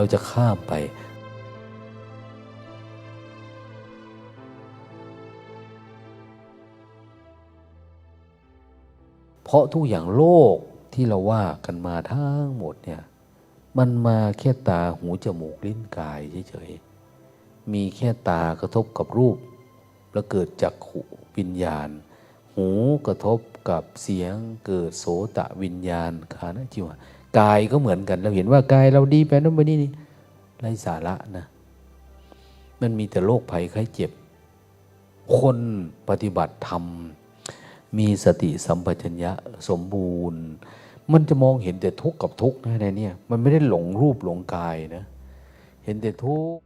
เราจะข้ามไปเพราะทุกอย่างโลกที่เราว่ากันมาทั้งหมดเนี่ย มันมาแค่ตาหูจมูกลิ้นกายเฉยๆ มีแค่ตากระทบกับรูป แล้วเกิดจากขูวิญญาณ หูกระทบกับเสียงเกิดโสตะวิญญาณคานะจิวะ กายก็เหมือนกัน เราเห็นว่ากายเราดีไปนั่นไปนี่นี่ไร้สาระนะ มันมีแต่โรคภัยไข้เจ็บ คนปฏิบัติธรรม มีสติสัมปชัญญะสมบูรณ์ มันจะมองเห็นแต่ทุกข์กับทุกข์นะในเนี่ยมันไม่ได้หลงรูปหลงกายนะ เห็นแต่ทุกข์